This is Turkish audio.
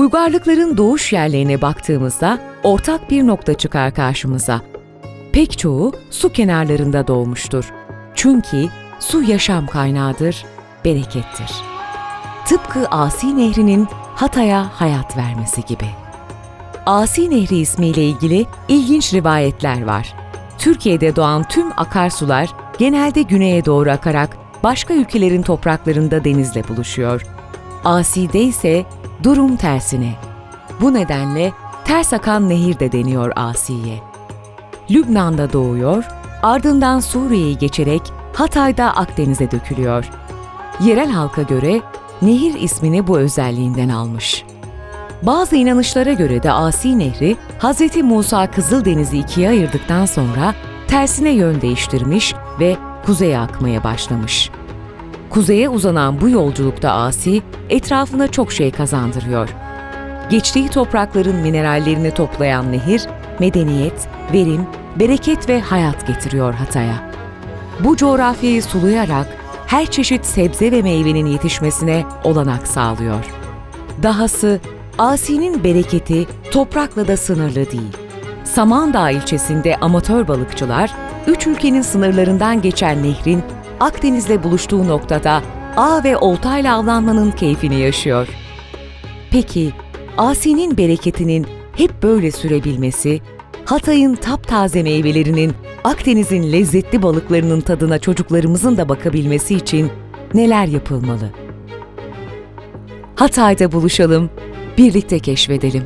Uygarlıkların doğuş yerlerine baktığımızda ortak bir nokta çıkar karşımıza. Pek çoğu su kenarlarında doğmuştur. Çünkü su yaşam kaynağıdır, berekettir. Tıpkı Asi Nehri'nin Hatay'a hayat vermesi gibi. Asi Nehri ismiyle ilgili ilginç rivayetler var. Türkiye'de doğan tüm akarsular genelde güneye doğru akarak başka ülkelerin topraklarında denizle buluşuyor. Asi'de ise durum tersine. Bu nedenle ters akan nehir de deniyor Asi'ye. Lübnan'da doğuyor, ardından Suriye'yi geçerek Hatay'da Akdeniz'e dökülüyor. Yerel halka göre nehir ismini bu özelliğinden almış. Bazı inanışlara göre de Asi Nehri, Hz. Musa Kızıldeniz'i ikiye ayırdıktan sonra tersine yön değiştirmiş ve kuzeye akmaya başlamış. Kuzeye uzanan bu yolculukta Asi, etrafına çok şey kazandırıyor. Geçtiği toprakların minerallerini toplayan nehir, medeniyet, verim, bereket ve hayat getiriyor Hatay'a. Bu coğrafyayı sulayarak her çeşit sebze ve meyvenin yetişmesine olanak sağlıyor. Dahası Asi'nin bereketi toprakla da sınırlı değil. Samandağ ilçesinde amatör balıkçılar, üç ülkenin sınırlarından geçen nehrin Akdeniz'le buluştuğu noktada ağ ve oltayla avlanmanın keyfini yaşıyor. Peki, Asi'nin bereketinin hep böyle sürebilmesi, Hatay'ın taptaze meyvelerinin, Akdeniz'in lezzetli balıklarının tadına çocuklarımızın da bakabilmesi için neler yapılmalı? Hatay'da buluşalım, birlikte keşfedelim.